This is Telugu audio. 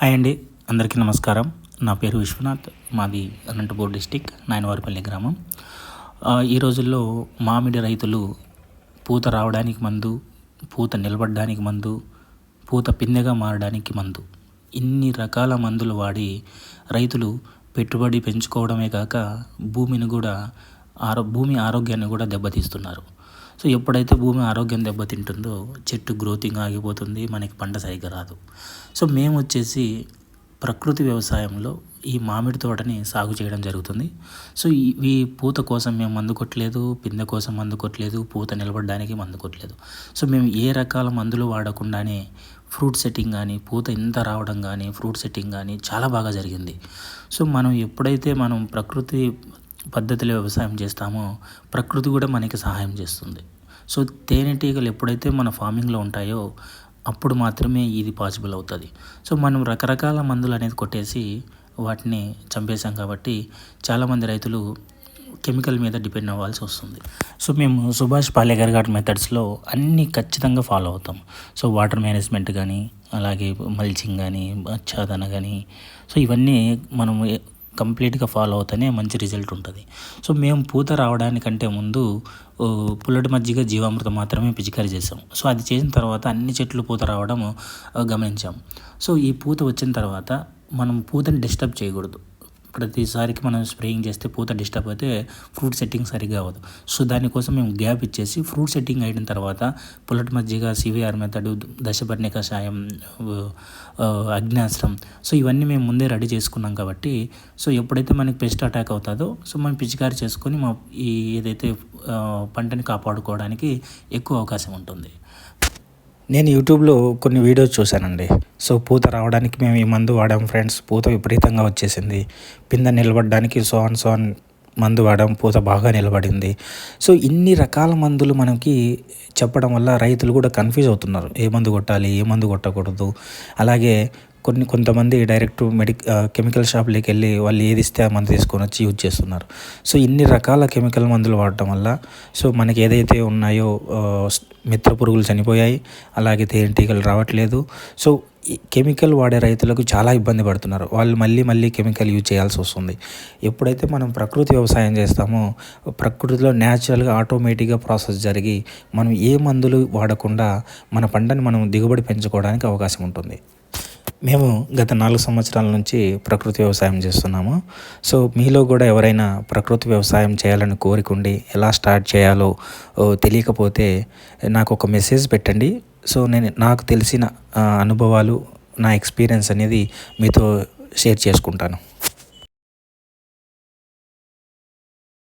హాయ్ అండి అందరికీ నమస్కారం. నా పేరు విశ్వనాథ్ మాది అనంతపూర్ డిస్టిక్ నాయనవారిపల్లి గ్రామం. ఈ రోజుల్లో మామిడి రైతులు పూత రావడానికి మందు పూత నిలబడడానికి మందు పూత పిందెగా మారడానికి మందు ఇన్ని రకాల మందులు వాడి రైతులు పెట్టుబడి పెంచుకోవడమే కాక భూమిని కూడా ఆరో భూమి ఆరోగ్యాన్ని కూడా దెబ్బతీస్తున్నారు. సో ఎప్పుడైతే భూమి ఆరోగ్యం దెబ్బతింటుందో చెట్టు గ్రోతింగ్ ఆగిపోతుంది మనకి పంట సరిగ్గా రాదు. సో మేము వచ్చేసి ప్రకృతి వ్యవసాయంలో ఈ మామిడి తోటని సాగు చేయడం జరుగుతుంది. సో ఈ ఈ పూత కోసం మేము మందు కొట్టలేదు పిందె కోసం మందు కొట్టలేదు పూత నిలబడడానికి మందు కొట్టలేదు. సో మేము ఏ రకాల మందులు వాడకుండానే ఫ్రూట్ సెట్టింగ్ కానీ పూత ఇంత రావడం కానీ ఫ్రూట్ సెట్టింగ్ కానీ చాలా బాగా జరిగింది. సో మనం ఎప్పుడైతే మనం ప్రకృతి పద్ధతిలో వ్యవసాయం చేస్తామో ప్రకృతి కూడా మనకి సహాయం చేస్తుంది. సో తేనెటీగలు ఎప్పుడైతే మన ఫార్మింగ్లో ఉంటాయో అప్పుడు మాత్రమే ఇది పాసిబుల్ అవుతుంది. సో మనం రకరకాల మందులు అనేది కొట్టేసి వాటిని చంపేశాం కాబట్టి చాలామంది రైతులు కెమికల్ మీద డిపెండ్ అవ్వాల్సి వస్తుంది. సో మేము సుభాష్ పాలేకర్ గారి మెథడ్స్లో అన్నీ ఖచ్చితంగా ఫాలో అవుతాం. సో వాటర్ మేనేజ్మెంట్ కానీ అలాగే మల్చింగ్ కానీ ఆచ్ఛాదన కానీ సో ఇవన్నీ మనం కంప్లీట్గా ఫాలో అవుతేనే మంచి రిజల్ట్ ఉంటుంది. సో మేము పూత రావడానికంటే ముందు పుల్లటి మజ్జిగ జీవామృతం మాత్రమే పిచికారీ చేసాం. సో అది చేసిన తర్వాత అన్ని చెట్లు పూత రావడం గమనించాం. సో ఈ పూత వచ్చిన తర్వాత మనం పూతని డిస్టర్బ్ చేయకూడదు. ప్రతిసారికి మనం స్ప్రేయింగ్ చేస్తే పూత డిస్టర్బ్ అయితే ఫ్రూట్ సెట్టింగ్ సరిగ్గా అవ్వదు. సో దానికోసం మేము గ్యాప్ ఇచ్చేసి ఫ్రూట్ సెట్టింగ్ అయిన తర్వాత పుల్లటి మజ్జిగ సివిఆర్ మెథడ్ దశపర్ణి కషాయం ఆ, అగ్నాస్త్రం. సో ఇవన్నీ మేము ముందే రెడీ చేసుకున్నాం కాబట్టి సో ఎప్పుడైతే మనకి పెస్ట్ అటాక్ అవుతుందో సో మనం పిచికారి చేసుకొని మా ఈ ఏదైతే పంటని కాపాడుకోవడానికి ఎక్కువ అవకాశం ఉంటుంది. నేను యూట్యూబ్లో కొన్ని వీడియోస్ చూశానండి. సో పూత రావడానికి మేము ఈ మందు వాడాం ఫ్రెండ్స్. పూత విపరీతంగా వచ్చేసింది. పింద నిలబడడానికి సోన్ సోన్ మందు వాడడం పూత బాగా నిలబడింది. సో ఇన్ని రకాల మందులు మనకి చెప్పడం వల్ల రైతులు కూడా కన్ఫ్యూజ్ అవుతున్నారు. ఏ మందు కొట్టాలి? ఏ మందు కొట్టకూడదు? అలాగే కొన్ని కొంతమంది డైరెక్ట్ మెడిక్ కెమికల్ షాప్లోకి వెళ్ళి వాళ్ళు ఏది ఇస్తే ఆ మందు తీసుకొని వచ్చి యూజ్ చేస్తున్నారు. సో ఇన్ని రకాల కెమికల్ మందులు వాడటం వల్ల సో మనకి ఏదైతే ఉన్నాయో మిత్ర పురుగులు చనిపోయాయి. అలాగే తేనెటీగలు రావట్లేదు. సో కెమికల్ వాడే రైతులకు చాలా ఇబ్బంది పడుతున్నారు. వాళ్ళు మళ్ళీ మళ్ళీ కెమికల్ యూజ్ చేయాల్సి వస్తుంది. ఎప్పుడైతే మనం ప్రకృతి వ్యవసాయం చేస్తామో ప్రకృతిలో న్యాచురల్గా ఆటోమేటిక్గా ప్రాసెస్ జరిగి మనం ఏ మందులు వాడకుండా మన పంటని మనం దిగుబడి పెంచుకోవడానికి అవకాశం ఉంటుంది. మేము గత నాలుగు సంవత్సరాల నుంచి ప్రకృతి వ్యవసాయం చేస్తున్నాము. సో మీలో కూడా ఎవరైనా ప్రకృతి వ్యవసాయం చేయాలని కోరికుండి ఎలా స్టార్ట్ చేయాలో తెలియకపోతే నాకు ఒక మెసేజ్ పెట్టండి. సో నేను నాకు తెలిసిన అనుభవాలు నా ఎక్స్పీరియన్స్ అనేది మీతో షేర్ చేసుకుంటాను.